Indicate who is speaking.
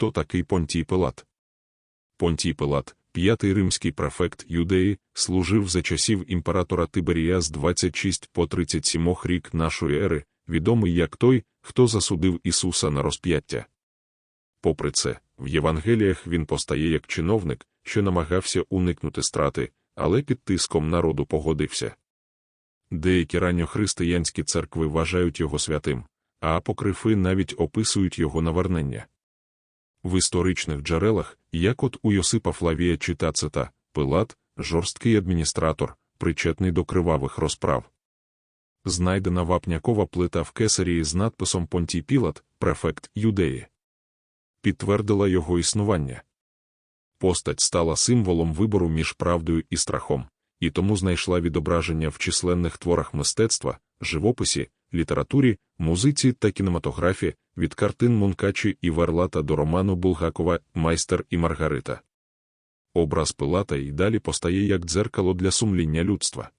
Speaker 1: хто такий Понтій Пилат. Понтій Пилат, п'ятий римський префект Юдеї, служив за часів імператора Тиберія з 26 по 37 рік нашої ери, відомий як той, хто засудив Ісуса на розп'яття. Попри це, в Євангеліях він постає як чиновник, що намагався уникнути страти, але під тиском народу погодився. Деякі ранньохристиянські церкви вважають його святим, а апокрифи навіть описують його навернення. В історичних джерелах, як от у Йосипа Флавія чи Тацита, Пилат, жорсткий адміністратор, причетний до кривавих розправ. Знайдена вапнякова плита в кесарії з надписом Понтій Пілат, префект Юдеї. Підтвердила його існування. Постать стала символом вибору між правдою і страхом, і тому знайшла відображення в численних творах мистецтва, живописі, літературі, музиці та кінематографі, від картин Мункачі і Варлата до роману Булгакова Майстер і Маргарита. Образ Пилата й далі постає як дзеркало для сумління людства.